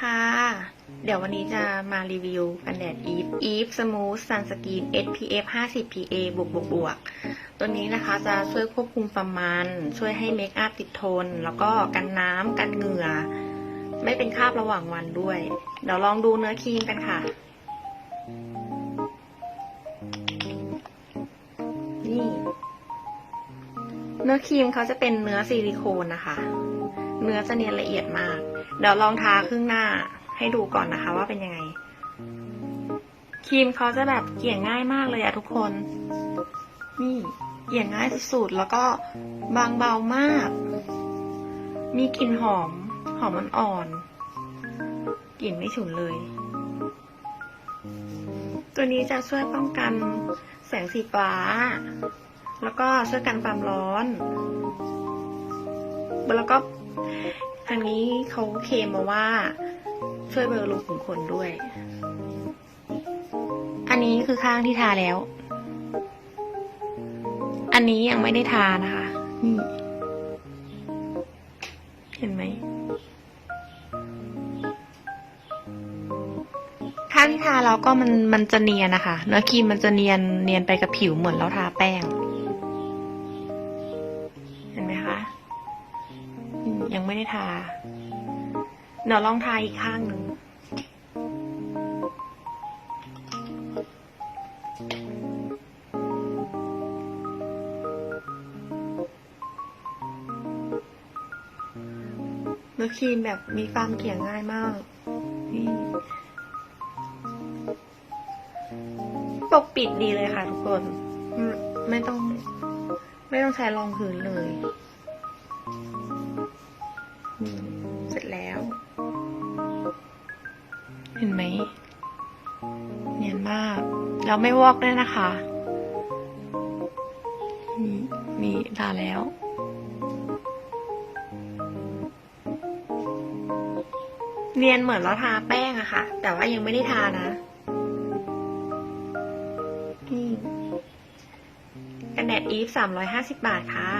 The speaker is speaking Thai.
ค่ะ เดี๋ยววันนี้จะมารีวิวกันแดด Eve Eve Smooth Sunscreen SPF 50 PA บวกบวกบวกตัวนี้นะคะจะช่วยควบคุมความมัน ช่วยให้เมคอัพติดทน แล้วก็กันน้ำกันเหงื่อ ไม่เป็นคราบระหว่างวันด้วย เดี๋ยวลองดูเนื้อครีมกันค่ะ นี่ เนื้อครีมเขาจะเป็นเนื้อซิลิโคนนะคะ เนื้อจะเนียนละเอียดมาก เดี๋ยวลองทาครึ่งหน้าให้ดูก่อนนะคะว่าเป็นยังไง ครีมเขาจะแบบเกี่ยง่ายมากเลยอะทุกคน นี่เกี่ยง่ายสุดๆแล้วก็บางเบามาก มีกลิ่นหอม หอมอ่อนๆกลิ่นไม่ฉุนเลย ตัวนี้จะช่วยป้องกันแสงสีฟ้า แล้วก็ช่วยกันความร้อน แล้วก็ ทางนี้เขาเคลมมาว่าช่วยเบลอรูขุมขนด้วย อันนี้คือข้างที่ทาแล้ว อันนี้ยังไม่ได้ทานะคะนี่เห็นไหมข้างที่ทาแล้วก็มันมันจะเนียนนะคะ เนื้อครีมมันจะเนียนเนียนไปกับผิวเหมือนเราทาแป้ง ยังไม่ได้ทา เดี๋ยวลองทาอีกข้างหนึ่งเนื้อครีมแบบมีความเกลี่ยง่ายมาก ปกปิดดีเลยค่ะทุกคน ไม่ต้อง ไม่ต้องใช้รองพื้นเลย เสร็จแล้ว เห็นไหม เนียนมากแล้วไม่วอกด้วยนะคะนี่นี่ทาแล้วเนียนเหมือนเราทาแป้งอะค่ะ แต่ว่ายังไม่ได้ทานะนี่กันแดดอีฟสามร้อยห้าสิบบาทค่ะ